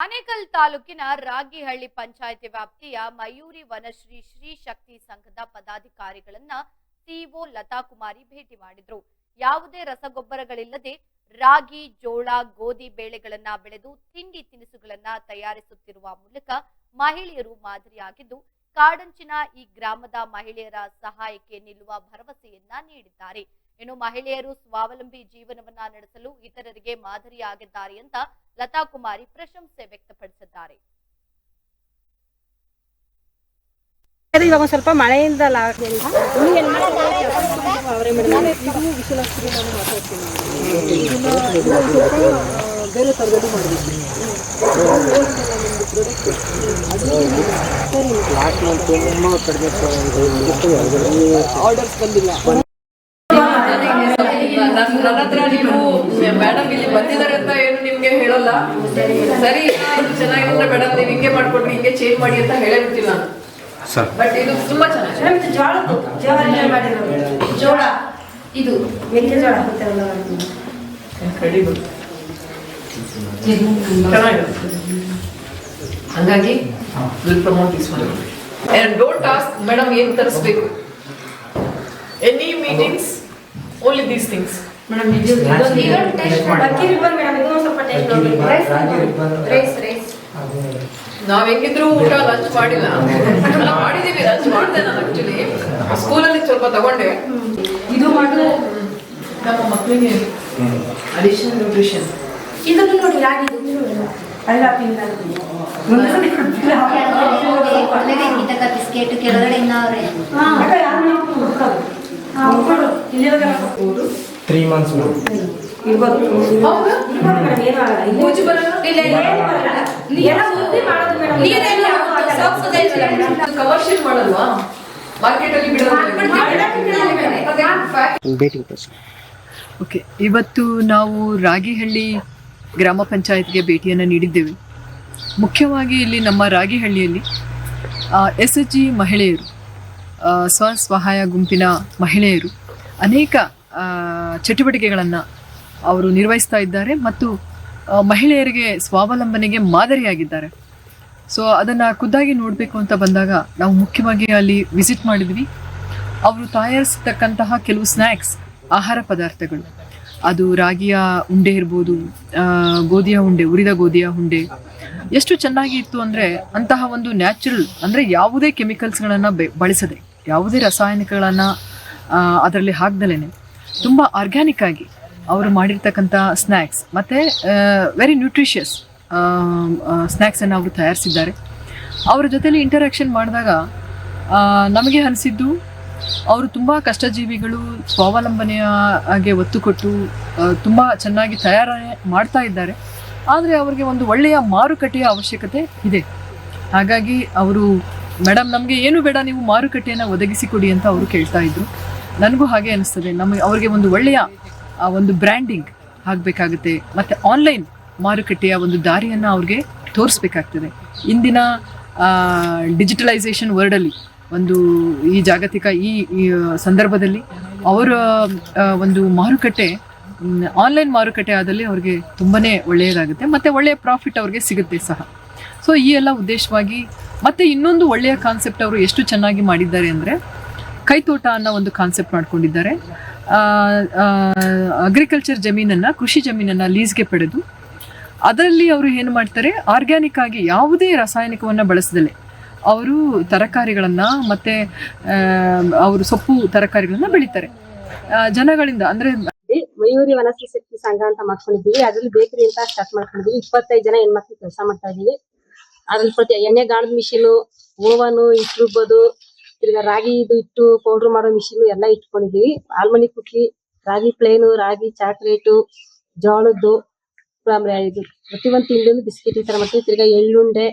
ಆನೇಕಲ್ ತಾಲೂಕಿನ ರಾಗಿಹಳ್ಳಿ ಪಂಚಾಯಿತಿ ವ್ಯಾಪ್ತಿಯ ಮಯೂರಿ ವನಶ್ರೀ ಶ್ರೀ ಶಕ್ತಿ ಸಂಘದ ಪದಾಧಿಕಾರಿಗಳನ್ನ ಸಿಒ ಲತಾ ಕುಮಾರಿ ಭೇಟಿ ಮಾಡಿದ್ರು. ಯಾವುದೇ ರಸಗೊಬ್ಬರಗಳಿಲ್ಲದೆ ರಾಗಿ, ಜೋಳ, ಗೋಧಿ ಬೇಳೆಗಳನ್ನ ಬೆಳೆದು ತಿಂಡಿ ತಿನಿಸುಗಳನ್ನ ತಯಾರಿಸುತ್ತಿರುವ ಮೂಲಕ ಮಹಿಳೆಯರು ಮಾದರಿಯಾಗಿದ್ದು, ಕಾಡಂಚಿನ ಈ ಗ್ರಾಮದ ಮಹಿಳೆಯರ ಸಹಾಯಕ್ಕೆ ನಿಲ್ಲುವ ಭರವಸೆಯನ್ನ ನೀಡಿದ್ದಾರೆ. ಇನ್ನು ಮಹಿಳೆಯರು ಸ್ವಾವಲಂಬಿ ಜೀವನವನ್ನ ನಡೆಸಲು ಇತರರಿಗೆ ಮಾದರಿಯಾಗಿದ್ದಾರೆ ಅಂತ ಲತಾ ಕುಮಾರಿ ಪ್ರಶಂಸೆ ವ್ಯಕ್ತಪಡಿಸಿದ್ದಾರೆ. ಇವಾಗ ಸ್ವಲ್ಪ ಮಳೆಯಿಂದ ಬೇರೆ ಥರದಲ್ಲಿ ಮಾಡಬೇಕು ಲಾಸ್ಟ್ ಮಂತ್ ತುಂಬ ಕಡಿಮೆ ಆರ್ಡರ್ಸ್ ಬಂದಿಲ್ಲ. ನಿಮ್ಗೆ ಹೇಳಲ್ಲ. ಸರಿ ಚೆನ್ನಾಗಿದ್ರೆ ಚೆನ್ನಾಗಿರುತ್ತೆ ಮೇಡಮ್ ನೀವು ಹಿಂಗೆ ಮಾಡ್ಕೊಡ್ರಿ ಹಿಂಗೆ ಚೇಂಜ್ ಮಾಡಿ ಅಂತ ಹೇಳೇ ಬಿಡ್ತಿಲ್ಲ ನಾನು. ಸರ್. ಬಟ್ ಇದು ತುಂಬಾ ಚೆನ್ನಾಗಿದೆ ಜೋಳ ಇದು ಮೆಕ್ಕೆಜೋಳ ಹಾಕ್ತಾರಲ್ಲ ಹಂಗಾಗಿ will promote this one and don't ask madam ಏನ್ ತರಿಸ್ಬೇಕು? Any meetings only these things madam ಇದು ಇದೊಂದು ಇದೊಂದು ಟೇಸ್ಟ್ ಮಾಡಿ ಅಕ್ಕಿ ರಿಬ್ಬನ್ ಮೇಡಮ್ ಇದು ಸ್ವಲ್ಪ ಟೇಸ್ಟ್ ನೋಡಿ ರೈಸ್ ರೈಸ್ ರೈಸ್ ನಾವ್ ಹೆಂಗಿದ್ರು ಊಟ ಲಂಚ್ ಮಾಡಿಲ್ಲ. ಅಲ್ಲ, ಮಾಡಿದೀವಿ ಲಂಚ್ ಮಾಡಿದೆ ನಾನು ಆಕ್ಚುಲಿ ಸ್ಕೂಲಲ್ಲಿ ಸ್ವಲ್ಪ ತಗೊಂಡೆ. ಇದು ಮಾಡು. ನಮ್ಮ ಮಕ್ಕಳಿಗೆ ಅಡಿಷನಲ್ ನ್ಯೂಟ್ರಿಷನ್ ಇದನ್ನು ನೋಡಿ ರಾಗಿದು ಅಲ್ಲ. ಪಿಂದ ಕಿಟಕ ಬಿಸ್ಕೆಟ್ ಕೆಳಗಡೆ ಇನ್ನವ್ರೆ ತ್ರೀ ಮಂತ್ಸ್ ಭೇಟಿ ಓಕೆ ಇವತ್ತು ನಾವು ರಾಗಿಹಳ್ಳಿ ಗ್ರಾಮ ಪಂಚಾಯತ್ಗೆ ಭೇಟಿಯನ್ನು ನೀಡಿದ್ದೇವೆ. ಮುಖ್ಯವಾಗಿ ಇಲ್ಲಿ ನಮ್ಮ ರಾಗಿಹಳ್ಳಿಯಲ್ಲಿ ಎಸ್ ಎಚ್ ಜಿ ಮಹಿಳೆಯರು ಸ್ವಸಹಾಯ ಗುಂಪಿನ ಮಹಿಳೆಯರು, ಅನೇಕ ಚಟುವಟಿಕೆಗಳನ್ನು ಅವರು ನಿರ್ವಹಿಸ್ತಾ ಇದ್ದಾರೆ ಮತ್ತು ಮಹಿಳೆಯರಿಗೆ ಸ್ವಾವಲಂಬನೆಗೆ ಮಾದರಿಯಾಗಿದ್ದಾರೆ. ಸೊ ಅದನ್ನು ಖುದ್ದಾಗಿ ನೋಡಬೇಕು ಅಂತ ಬಂದಾಗ ನಾವು ಮುಖ್ಯವಾಗಿ ಅಲ್ಲಿ ವಿಸಿಟ್ ಮಾಡಿದ್ವಿ. ಅವರು ತಯಾರಿಸತಕ್ಕಂತಹ ಕೆಲವು ಸ್ನ್ಯಾಕ್ಸ್ ಆಹಾರ ಪದಾರ್ಥಗಳು. ಅದು ರಾಗಿಯ ಉಂಡೆ ಇರ್ಬೋದು ಗೋಧಿಯ ಉಂಡೆ, ಉರಿದ ಗೋಧಿಯ ಉಂಡೆ. ಎಷ್ಟು ಚೆನ್ನಾಗಿ ಇತ್ತು ಅಂದರೆ ಅಂತಹ ಒಂದು ನ್ಯಾಚುರಲ್ ಅಂದರೆ ಯಾವುದೇ ಕೆಮಿಕಲ್ಸ್ಗಳನ್ನು ಬೆ, ಬಳಸದೆ, ಯಾವುದೇ ರಾಸಾಯನಿಕಗಳನ್ನು ಅದರಲ್ಲಿ ಹಾಕ್ದಲೇ ತುಂಬ ಆರ್ಗ್ಯಾನಿಕ್ ಆಗಿ ಅವರು ಮಾಡಿರ್ತಕ್ಕಂಥ ಸ್ನ್ಯಾಕ್ಸ್ ಮತ್ತು ವೆರಿ ನ್ಯೂಟ್ರಿಷಿಯಸ್ ಸ್ನ್ಯಾಕ್ಸನ್ನು ಅವರು ತಯಾರಿಸಿದ್ದಾರೆ. ಅವರ ಜೊತೆಲಿ ಇಂಟರಾಕ್ಷನ್ ಮಾಡಿದಾಗ ನಮಗೆ ಅನಿಸಿದ್ದು ಅವರು ತುಂಬ ಕಷ್ಟಜೀವಿಗಳು ಸ್ವಾವಲಂಬನೆಯ ಹಾಗೆ ಒತ್ತು ಕೊಟ್ಟು ತುಂಬ ಚೆನ್ನಾಗಿ ತಯಾರ ಮಾಡ್ತಾ ಇದ್ದಾರೆ. ಆದರೆ ಅವರಿಗೆ ಒಂದು ಒಳ್ಳೆಯ ಮಾರುಕಟ್ಟೆಯ ಅವಶ್ಯಕತೆ ಇದೆ. ಹಾಗಾಗಿ ಅವರು ಮೇಡಮ್ ನಮಗೆ ಏನು ಬೇಡ, ನೀವು ಮಾರುಕಟ್ಟೆಯನ್ನು ಒದಗಿಸಿಕೊಡಿ ಅಂತ ಅವರು ಕೇಳ್ತಾ ಇದ್ರು. ನನಗೂ ಹಾಗೆ ಅನಿಸ್ತದೆ. ನಮಗೆ ಅವರಿಗೆ ಒಂದು ಒಳ್ಳೆಯ ಒಂದು ಬ್ರ್ಯಾಂಡಿಂಗ್ ಆಗಬೇಕಾಗುತ್ತೆ. ಮತ್ತು ಆನ್ಲೈನ್ ಮಾರುಕಟ್ಟೆಯ ಒಂದು ದಾರಿಯನ್ನು ಅವ್ರಿಗೆ ತೋರಿಸ್ಬೇಕಾಗ್ತದೆ. ಇಂದಿನ ಡಿಜಿಟಲೈಸೇಷನ್ ವರ್ಡಲ್ಲಿ ಒಂದು ಈ ಜಾಗತಿಕ ಈ ಸಂದರ್ಭದಲ್ಲಿ ಅವರ ಒಂದು ಮಾರುಕಟ್ಟೆ ಆನ್ಲೈನ್ ಮಾರುಕಟ್ಟೆ ಆದಲ್ಲಿ ಅವ್ರಿಗೆ ತುಂಬಾ ಒಳ್ಳೆಯದಾಗುತ್ತೆ. ಮತ್ತು ಒಳ್ಳೆಯ ಪ್ರಾಫಿಟ್ ಅವ್ರಿಗೆ ಸಿಗುತ್ತೆ ಸಹ. ಸೊ ಈ ಎಲ್ಲ ಉದ್ದೇಶವಾಗಿ ಮತ್ತೆ ಇನ್ನೊಂದು ಒಳ್ಳೆಯ ಕಾನ್ಸೆಪ್ಟ್ ಅವರು ಎಷ್ಟು ಚೆನ್ನಾಗಿ ಮಾಡಿದ್ದಾರೆ ಅಂದರೆ ಕೈತೋಟ ಅನ್ನೋ ಒಂದು ಕಾನ್ಸೆಪ್ಟ್ ಮಾಡ್ಕೊಂಡಿದ್ದಾರೆ. ಅಗ್ರಿಕಲ್ಚರ್ ಜಮೀನನ್ನು, ಕೃಷಿ ಜಮೀನನ್ನು ಲೀಸ್ಗೆ ಪಡೆದು, ಅದರಲ್ಲಿ ಅವರು ಏನು ಮಾಡ್ತಾರೆ ಆರ್ಗ್ಯಾನಿಕ್ ಆಗಿ ಯಾವುದೇ ರಾಸಾಯನಿಕವನ್ನು ಬಳಸದಲ್ಲೇ ಅವರು ತರಕಾರಿಗಳನ್ನು ಮತ್ತು ಅವರು ಸೊಪ್ಪು ತರಕಾರಿಗಳನ್ನು ಬೆಳೀತಾರೆ. ಜನಗಳಿಂದ, ಅಂದರೆ ಮಯೂರಿ ವನಸ್ತಿ ಶಕ್ತಿ ಸಂಘ ಅಂತ ಮಾಡ್ಕೊಂಡಿದ್ದೀವಿ. ಅದ್ರಲ್ಲಿ ಬೇಕರಿ ಅಂತ ಸ್ಟಾರ್ಟ್ ಮಾಡ್ಕೊಂಡಿದ್ದೀವಿ. ಇಪ್ಪತ್ತೈದು ಜನ ಹೆಣ್ಮಕ್ಳು ಕೆಲಸ ಮಾಡ್ತಾ ಇದ್ದೀವಿ. ಅದ್ರಲ್ಲಿ ಪ್ರತಿ ಎಣ್ಣೆ ಗಾಣದ ಮಿಷಿನು ಓವನು ಇಟ್ಟು ರುಬ್ಬೋದು ತಿರ್ಗಾ ರಾಗಿ ಇದು ಇಟ್ಟು ಪೌಡರ್ ಮಾಡೋ ಮಿಷಿನ್ ಎಲ್ಲ ಇಟ್ಕೊಂಡಿದೀವಿ ಆಲ್ಮನಿ ಕುಟ್ಲಿ, ರಾಗಿ ಪ್ಲೇನ್ ರಾಗಿ ಚಾಕ್ಲೇಟು ಜೋಳದ್ದು ಆಮೇಲೆ ಇದು ಒಂದು ತಿಂಡಿನೂ ಬಿಸ್ಕೆಟ್ ಈ ತರ ಮಾಡ್ತೀವಿ. ತಿರ್ಗಾ ಎಳ್ಳುಂಡೆ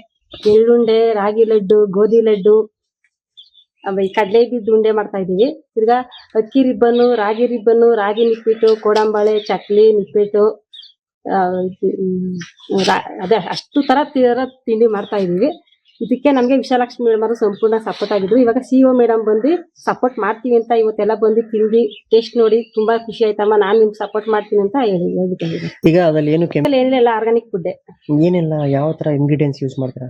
ಎಳ್ಳುಂಡೆ, ರಾಗಿ ಲಡ್ಡು, ಗೋಧಿ ಲಡ್ಡು, ಆಮೇಲೆ ಕಡಲೆ ಬೀಜದ ಉಂಡೆ ಮಾಡ್ತಾ ಇದೀವಿ ತಿರ್ಗಾ ಅಕ್ಕಿ ರಿಬ್ಬನ್ನು, ರಾಗಿ ರಿಬ್ಬನ್ನು, ರಾಗಿ ನಿಪ್ಪಿಟ್ಟು ಕೋಡಂಬಾಳೆ ಚಕ್ಲಿ ನಿಪ್ಪಿಟ್ಟು ಅದೇ ಅಷ್ಟು ತರ ತಿಂಡಿ ಮಾಡ್ತಾ ಇದೀವಿ ಇದಕ್ಕೆ ನಮಗೆ ವಿಶಾಲಕ್ಷ್ಮಿ ಮೇಡಮ್ ಅವರು ಸಂಪೂರ್ಣ ಸಪೋರ್ಟ್ ಆಗಿದ್ರು. ಇವಾಗ ಸಿಒ ಮೇಡಮ್ ಬಂದು ಸಪೋರ್ಟ್ ಮಾಡ್ತೀವಿ ಅಂತ ಇವತ್ತೆಲ್ಲ ಬಂದು ತಿಂದು ಟೇಸ್ಟ್ ನೋಡಿ ತುಂಬಾ ಖುಷಿ ಆಯ್ತಮ್ಮ. ನಾನ್ ನಿಮ್ಗೆ ಸಪೋರ್ಟ್ ಮಾಡ್ತೀನಿ ಅಂತ ಹೇಳಿ ಹೇಳ್ಬಿಟ್ಟು ಈಗ ಅದ್ರಲ್ಲಿ ಏನು ಕೆಮ್ ಏನಿಲ್ಲ ಆರ್ಗಾನಿಕ್ ಫುಡ್ ಏನೆಲ್ಲ ಯಾವ ತರ ಇಂಗ್ರೀಡಿಯೆಂಟ್ಸ್ ಯೂಸ್ ಮಾಡ್ತೀರಾ?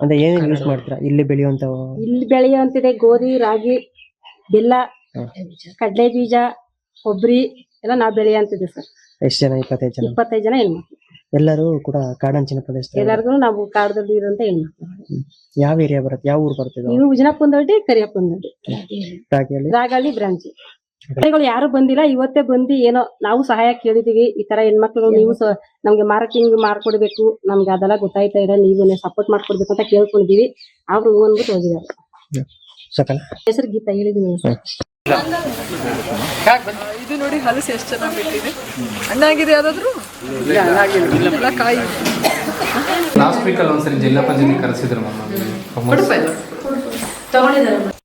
ಅಂದ್ರೆ ಏನೇನು ಯೂಸ್ ಮಾಡ್ತೀರಾ? ಇಲ್ಲಿ ಬೆಳೆಯುವಂತ ಇಲ್ಲಿ ಬೆಳೆಯುವಂತಿದೆ ಗೋಧಿ ರಾಗಿ ಬೆಲ್ಲ ಕಡಲೆ ಬೀಜ ಕೊಬ್ಬರಿ ಎಲ್ಲ ನಾವು ಬೆಳೆಯುವಂತಿದೆ ಸರ್. ಎಷ್ಟು ಜನ? ಇಪ್ಪತ್ತೈದು ಜನ? ಇಪ್ಪತ್ತೈದು ಜನ ಹೆಣ್ಮಕ್ಳು ಎಲ್ಲರೂ ಕೂಡ ಕಾಡಂಚಿನ ಪ್ರದೇಶ ಎಲ್ಲರಿಗೂ ನಾವು ಕಾಡದಲ್ಲಿ ಇರುವಂತ ಹೆಣ್ಮಕ್ಳು. ಯಾವ ಏರಿಯಾ ಬರುತ್ತೆ? ಯಾವ ಊರು ಬರುತ್ತೆ ನೀವು ಇವು ಉಜನಪ್ಪಂದೊಡ್ಡಿ ಕರಿಯಪ್ಪಂದೊಡ್ಡಿ ರಾಗಳ್ಳಿ ಬ್ರಾಂಚ್. ಗಳು ಯಾರು ಬಂದಿಲ್ಲ ಇವತ್ತೇ ಬಂದು ಏನೋ ನಾವು ಸಹಾಯ ಕೇಳಿದೀವಿ. ಈ ತರ ಹೆಣ್ಮಕ್ಳು ನೀವು ನಮ್ಗೆ ಮಾರ್ಕೆಟಿಂಗ್ ಮಾಡ್ಕೊಡ್ಬೇಕು. ನಮ್ಗೆ ಅದೆಲ್ಲ ಗೊತ್ತಾಯ್ತಾ ಇಲ್ಲ ನೀವು ಸಪೋರ್ಟ್ ಮಾಡ್ಕೊಡ್ಬೇಕು ಅಂತ ಕೇಳ್ಕೊಂಡಿದೀವಿ. ಅವ್ರು ಹೂ ಅಂದ್ಬಿಟ್ಟು ಹೋಗಿದ್ದಾರೆ. ಸಕಲ. ಹೆಸರು ಗೀತಾ ಹೇಳಿದೀನಿ. ಇದು ನೋಡಿ ಹಲಸು ಎಷ್ಟು ಚೆನ್ನಾಗಿ ಬಿಟ್ಟಿದೆ. ಹಣ್ಣಾಗಿದೆ ಯಾವ್ದಾದ್ರು ಎಲ್ಲ ಕಾಯಿ. ಲಾಸ್ಟ್ ವೀಕಲ್ಲಿ ಒಂದ್ಸರಿ ಜಿಲ್ಲಾ ಪಂಚಾಯತಿ ಕರೆಸಿದ್ರು ಎಲ್ಲ ತಗೊಂಡಿದ್ದಾರೆ.